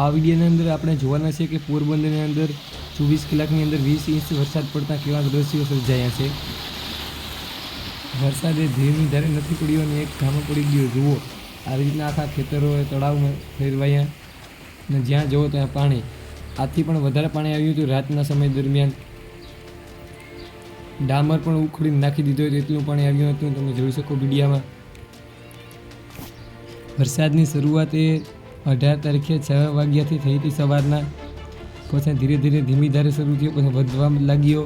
આ વિડીયોની અંદર આપણે જોવાના છે કે પોરબંદરની અંદર ચોવીસ કલાકની અંદર વીસ ઇંચ વરસાદ પડતા કેવા દ્રશ્યો સર્જાયા છે. વરસાદે ધીમી ધારે નથી પડ્યો અને એક ગામમાં પડી ગયો. જુઓ આવી રીતના આખા ખેતરો તળાવમાં ફેરવાયા. અને જ્યાં જુઓ ત્યાં પાણી. આથી પણ વધારે પાણી આવ્યું હતું રાતના સમય દરમિયાન. ડામર પણ ઉખડીને નાખી દીધો હતો એટલું પાણી આવ્યું હતું. તમે જોઈ શકો વિડીયામાં. વરસાદની શરૂઆત અઢાર તારીખે છ વાગ્યાથી થઈ હતી સવારના. પછી ધીરે ધીરે ધીમી ધારે શરૂ થયો, પછી વધવા લાગ્યો.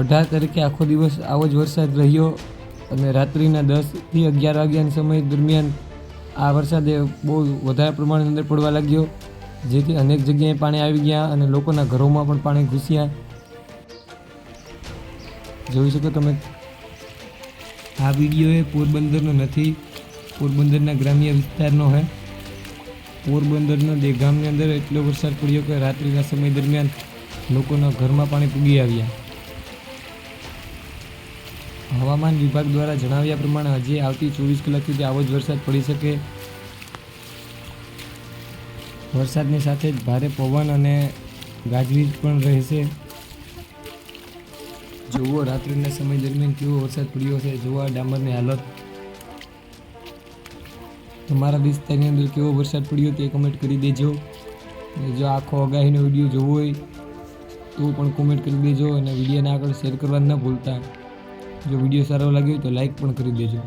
અઢાર તારીખે આખો દિવસ આવો જ વરસાદ રહ્યો અને રાત્રિના દસથી અગિયાર વાગ્યાના સમય દરમિયાન આ વરસાદે બહુ વધારે પ્રમાણની અંદર પડવા લાગ્યો, જેથી અનેક જગ્યાએ પાણી આવી ગયા અને લોકોના ઘરોમાં પણ પાણી ઘૂસ્યા. જોઈ શકો તમે, આ વીડિયો એ પોરબંદરનો નથી પોરબંદરના ગ્રામ્ય વિસ્તારનો છે પોરબંદરનો દેગામની અંદર એટલો વરસાદ પડ્યો કે રાત્રિના સમય દરમિયાન લોકોના ઘરમાં પાણી પૂગી આવ્યા. હવામાન વિભાગ દ્વારા જણાવ્યા પ્રમાણે હજી આવતી ચોવીસ કલાક સુધી આવો જ વરસાદ પડી શકે. વરસાદની સાથે જ ભારે પવન અને ગાજવીજ પણ રહેશે. જુઓ, રાત્રિના સમય દરમિયાન કેવો વરસાદ પડ્યો છે જુઓ આ ડામરની હાલત. તમારા વિસ્તારની અંદર કેવો વરસાદ પડ્યો તે કમેન્ટ કરી દેજો. જો આખો આગાહીનો વીડિયો જોવો હોય, તો પણ કોમેન્ટ કરી દેજો અને વિડીયોને આગળ શેર કરવા ન ભૂલતા. જો વીડિયો સારો લાગ્યો હોય તો લાઈક પણ કરી દેજો.